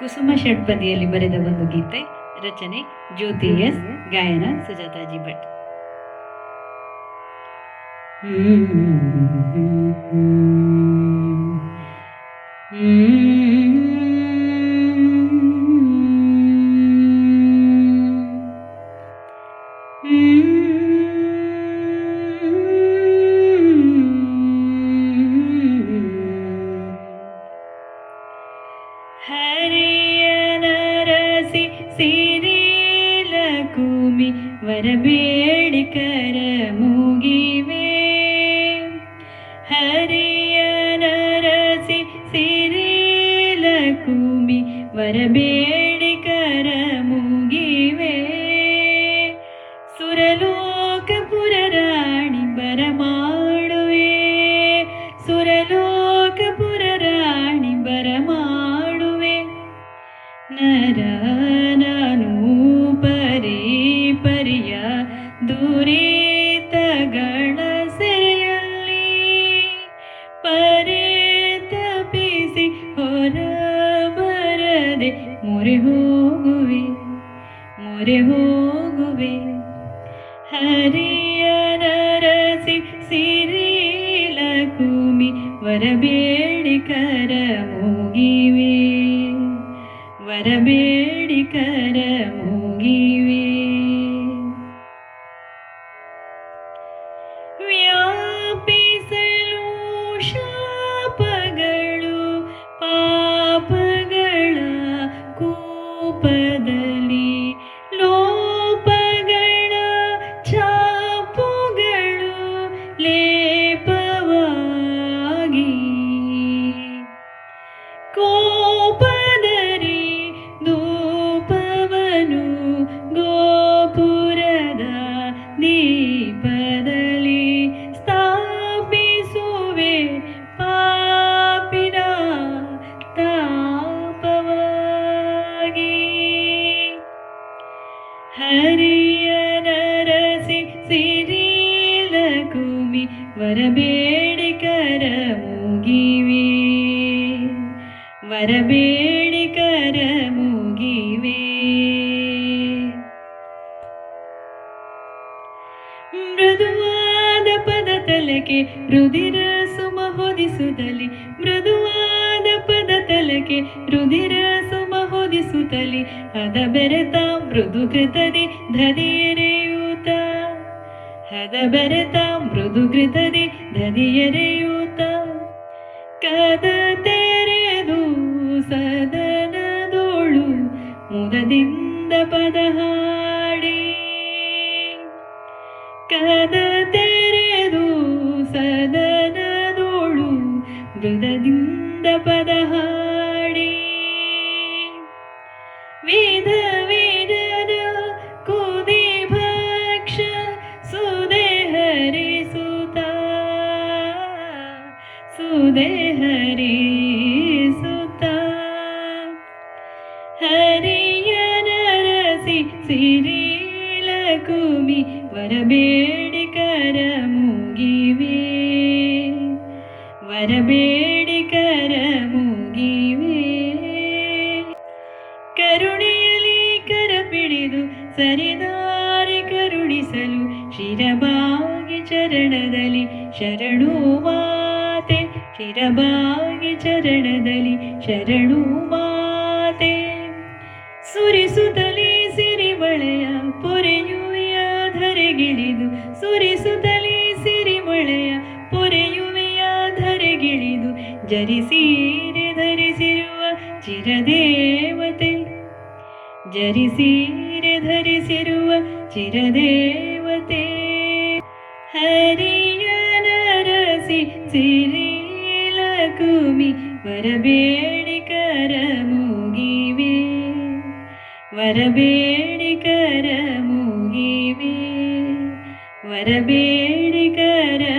ಕುಸುಮ ಷಟ್ಪದಿಯಲ್ಲಿ ಬರೆದ ಒಂದು ಗೀತೆ ರಚನೆ ಜ್ಯೋತಿ ಎಸ್. ಗಾಯನ ಸುಜಾತಾಜಿ ಭಟ್. ಹರಿಯನರಸಿ ഭൂമി വരബേടിക്കര മൂകിവേ. ഹരിയ നരസി സിരീല കൂമി വരബേടിക്കര മൂകിവേ. സുരലോകപുരരാണി ബരമാടുവേ സുരലോകപുരരാണി ബരമാടുവേ നരനാനൂ ದುರಿತಗಳ ಸೆರೆಯಲ್ಲಿ ಪರೇ ತಪ್ಪಿಸಿ ಹೊರ ಬರದೆ ಮೊರೆ ಹೋಗುವೆ ಮೊರೆ ಹೋಗುವೆ. ಹರಿಯ ನರಸಿ ಸಿರಿಲ ಕುಮಿ ಮೂಗಿವೆ, ವರಬೇಡಿ ಕರ ಮುಗಿವೆ. ವ್ಯಾಪಿಸಲು ಶಾಪಗಳು ಪಾಪಗಳ ಕೂಪದಲ್ಲಿ ಲೋಪಗಳ ಚಾಪುಗಳು ಲೇಪವಾಗಿ. ಕೋಪದರಿ ಧೂಪವನು ಗೋಪುರದ ವರಬೇಡಿಕರ ಮುಗಿವೆ ಮೃದುವಾದ ಪದ ತಲಕೆ ರುದಿರ ಸುಮ ಹೊದಿಸುತ್ತಲಿ ಮೃದುವಾದ ಪದ ತಲಕೆ ರುದಿರ ಸುಮ ಹೊದಿಸುತ್ತಲಿ ಹದ ಬೆರೆತ ಮೃದು ಕೃತದಿ ಧದಿಯರೆಯೂತ ಹದ ಬೆರೆತ ಮೃದು ಕೃತದಿ ಧದಿಯರೆಯೂತ ಕದ ತೆರೆದು ಸದನದೋಳು ಮೃದದಿಂದ ಪದ ಹಾಡಿ ವಿಧ ವಿಧದ ಕುದಿ ಭಕ್ಷ ಸುದೆ ಹರಿಸುತ್ತ ಸುದೆ ಹರಿಸುತ್ತ ಹರಿಯ ನರಸಿ ಸಿರಿಲ ಕುಮಿ ವರಬೇಡಿಕರ ಮುಗಿವೆ. ವರಬೇಡಿಕರ ಮುಗಿವೆ. ಕರುಣೆಯಲ್ಲಿ ಕರ ಪಿಡಿದು ಸರಿದಾರಿ ಕರುಣಿಸಲು ಶಿರಬಾಗಿ ಚರಣದಲ್ಲಿ ಶರಣು ಮಾತೆ, ಶಿರಬಾಗಿ ಚರಣದಲ್ಲಿ ಶರಣು ಮಾತೆ. ಸುರಿಸುತ್ತಲೇ ಸಿರಿಮಳೆಯ ಪೊರೆಯುವೆಯ जीरे धिव चिरदेवते। हरियनरसि नरसिरीलकुमि वरबेणिकरमुगिवे। वरबेणिकरमुगिवे। वरबेणिकर